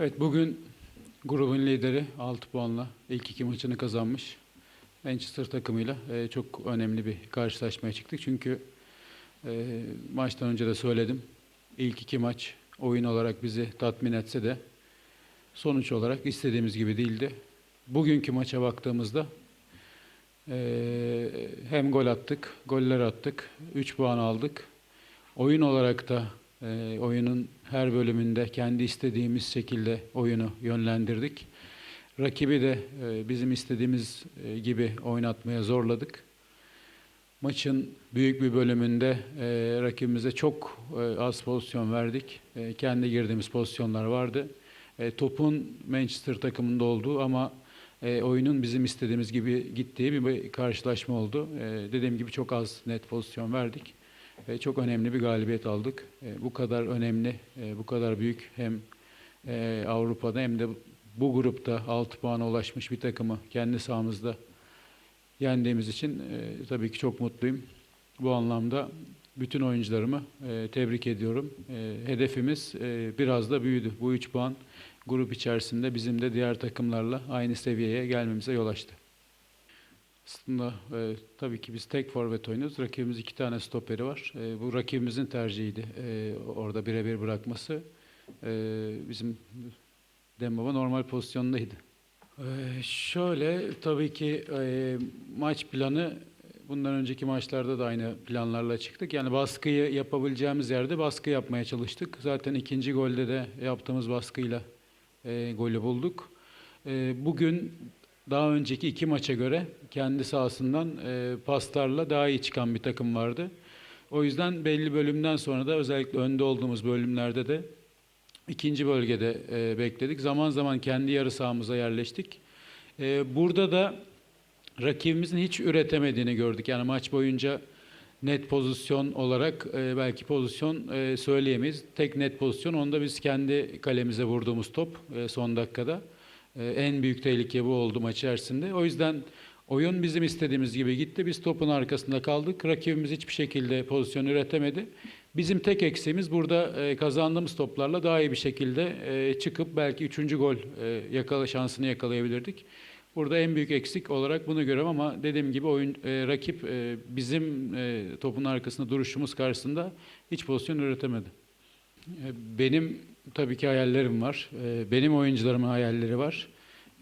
Evet bugün grubun lideri 6 puanla ilk iki maçını kazanmış. Manchester takımıyla e, çok önemli bir karşılaşmaya çıktık. Çünkü e, maçtan önce de söyledim. İlk iki maç oyun olarak bizi tatmin etse de sonuç olarak istediğimiz gibi değildi. Bugünkü maça baktığımızda e, hem gol attık, goller attık, 3 puan aldık. Oyun olarak da e, oyunun her bölümünde kendi istediğimiz şekilde oyunu yönlendirdik. Rakibi de e, bizim istediğimiz e, gibi oynatmaya zorladık. Maçın büyük bir bölümünde e, rakibimize çok az pozisyon verdik. Kendi girdiğimiz pozisyonlar vardı. Topun Manchester takımında olduğu ama oyunun bizim istediğimiz gibi gittiği bir karşılaşma oldu. Dediğim gibi çok az net pozisyon verdik. E, çok önemli bir galibiyet aldık. E, bu kadar önemli, e, bu kadar büyük hem e, Avrupa'da hem de bu grupta 6 puana ulaşmış bir takımı kendi sahamızda yendiğimiz için e, tabii ki çok mutluyum. Bu anlamda bütün oyuncularımı e, tebrik ediyorum. E, hedefimiz e, biraz da büyüdü. Bu 3 puan grup içerisinde bizim de diğer takımlarla aynı seviyeye gelmemize yol açtı. Aslında e, tabii ki biz tek forvet oynuyoruz. Rakibimiz iki tane stoperi var. E, bu rakibimizin tercihiydi. E, orada birebir bırakması. E, bizim Dembaba normal pozisyondaydı. E, şöyle tabii ki e, maç planı bundan önceki maçlarda da aynı planlarla çıktık. Yani baskıyı yapabileceğimiz yerde baskı yapmaya çalıştık. Zaten ikinci golde de yaptığımız baskıyla e, golü bulduk. E, bugün daha önceki iki maça göre kendi sahasından e, paslarla daha iyi çıkan bir takım vardı. O yüzden belli bölümden sonra da özellikle önde olduğumuz bölümlerde de ikinci bölgede e, bekledik. Zaman zaman kendi yarı sahamıza yerleştik. E, burada da rakibimizin hiç üretemediğini gördük. Yani maç boyunca net pozisyon olarak e, belki pozisyon e, söyleyemeyiz. Tek net pozisyon onda biz kendi kalemize vurduğumuz top e, son dakikada. E, en büyük tehlike bu oldu maç içerisinde. O yüzden oyun bizim istediğimiz gibi gitti. Biz topun arkasında kaldık. Rakibimiz hiçbir şekilde pozisyon üretemedi. Bizim tek eksiğimiz burada e, kazandığımız toplarla daha iyi bir şekilde e, çıkıp belki üçüncü gol e, yakala şansını yakalayabilirdik. Burada en büyük eksik olarak bunu görüyorum ama dediğim gibi oyun e, rakip e, bizim e, topun arkasında duruşumuz karşısında hiç pozisyon üretemedi. E, benim tabii ki hayallerim var. E, benim oyuncularımın hayalleri var.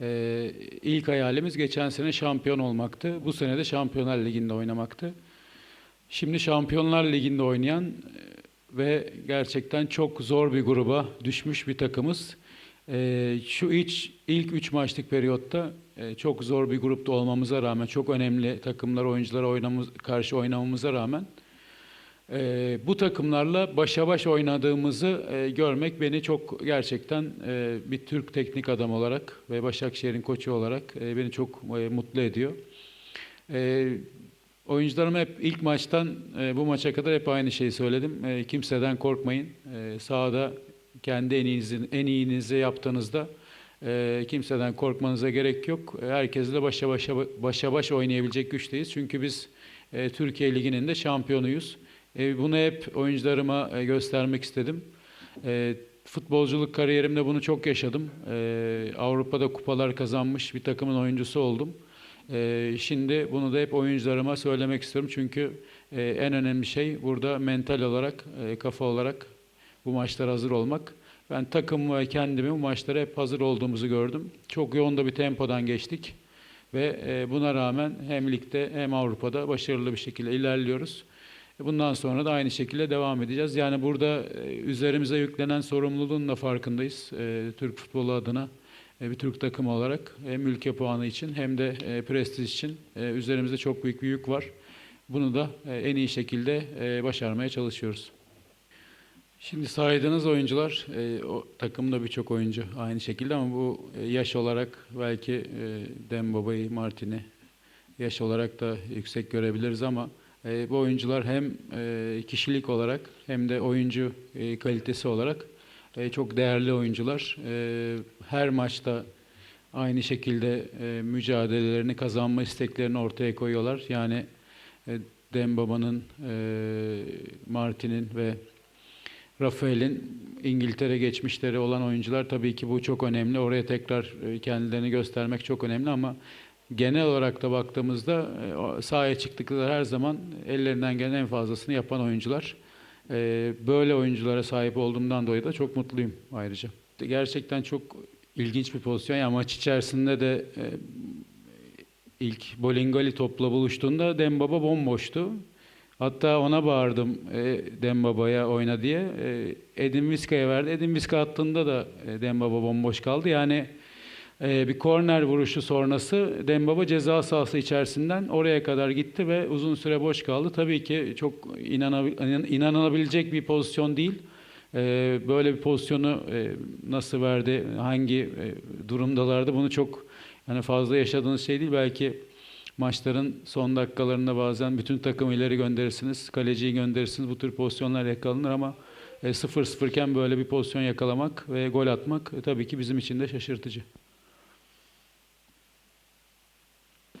E, ilk hayalimiz geçen sene şampiyon olmaktı. Bu sene de Şampiyonlar Ligi'nde oynamaktı. Şimdi Şampiyonlar Ligi'nde oynayan e, ve gerçekten çok zor bir gruba düşmüş bir takımız. E, şu iç, ilk üç maçlık periyotta e, çok zor bir grupta olmamıza rağmen, çok önemli takımlar, oyunculara oynamız, karşı oynamamıza rağmen e, bu takımlarla başa baş oynadığımızı e, görmek beni çok gerçekten e, bir Türk teknik adam olarak ve Başakşehir'in koçu olarak e, beni çok e, mutlu ediyor. E, oyuncularıma hep ilk maçtan e, bu maça kadar hep aynı şeyi söyledim. E, kimseden korkmayın. E, sahada kendi en iyinizi, en iyinizi yaptığınızda e, kimseden korkmanıza gerek yok. E, Herkesle başa başa başa baş oynayabilecek güçteyiz. Çünkü biz e, Türkiye Ligi'nin de şampiyonuyuz. E, bunu hep oyuncularıma e, göstermek istedim. E, futbolculuk kariyerimde bunu çok yaşadım. Avrupa'da kupalar kazanmış bir takımın oyuncusu oldum. Şimdi bunu da hep oyuncularıma söylemek istiyorum. Çünkü en önemli şey burada mental olarak, kafa olarak bu maçlara hazır olmak. Ben takım ve kendimi bu maçlara hep hazır olduğumuzu gördüm. Çok yoğun da bir tempodan geçtik. Ve buna rağmen hem ligde hem Avrupa'da başarılı bir şekilde ilerliyoruz. Bundan sonra da aynı şekilde devam edeceğiz. Yani burada e, üzerimize yüklenen sorumluluğun da farkındayız. E, Türk futbolu adına e, bir Türk takımı olarak hem ülke puanı için hem de prestij için üzerimizde çok büyük bir yük var. Bunu da en iyi şekilde başarmaya çalışıyoruz. Şimdi saydığınız oyuncular, o takımda birçok oyuncu aynı şekilde ama bu yaş olarak belki Dembaba'yı, Martin'i yaş olarak da yüksek görebiliriz ama e, bu oyuncular hem e, kişilik olarak hem de oyuncu e, kalitesi olarak e, çok değerli oyuncular. E, her maçta aynı şekilde e, mücadelelerini, kazanma isteklerini ortaya koyuyorlar. Yani e, Dembaba'nın, e, Martin'in ve Rafael'in İngiltere geçmişleri olan oyuncular tabii ki bu çok önemli. Oraya tekrar e, kendilerini göstermek çok önemli ama genel olarak da baktığımızda e, sahaya çıktıkları her zaman ellerinden gelen en fazlasını yapan oyuncular. E, Böyle oyunculara sahip olduğumdan dolayı da çok mutluyum ayrıca. Gerçekten çok ilginç bir pozisyon. Yani maç içerisinde de e, ilk Bolingoli topla buluştuğunda Dembaba bomboştu. Hatta ona bağırdım e, Dembaba'ya oyna diye. Edin Vizca'ya verdi. Edin Vizca attığında da e, Dembaba bomboş kaldı. Yani e, bir korner vuruşu sonrası Dembaba ceza sahası içerisinden oraya kadar gitti ve uzun süre boş kaldı. Tabii ki çok inanılabilecek bir pozisyon değil. E, böyle bir pozisyonu e, nasıl verdi, hangi e, durumdalardı bunu çok yani fazla yaşadığınız şey değil. Belki maçların son dakikalarında bazen bütün takımı ileri gönderirsiniz, kaleciyi gönderirsiniz. Bu tür pozisyonlar yakalanır ama e, 0-0 iken böyle bir pozisyon yakalamak ve gol atmak e, tabii ki bizim için de şaşırtıcı.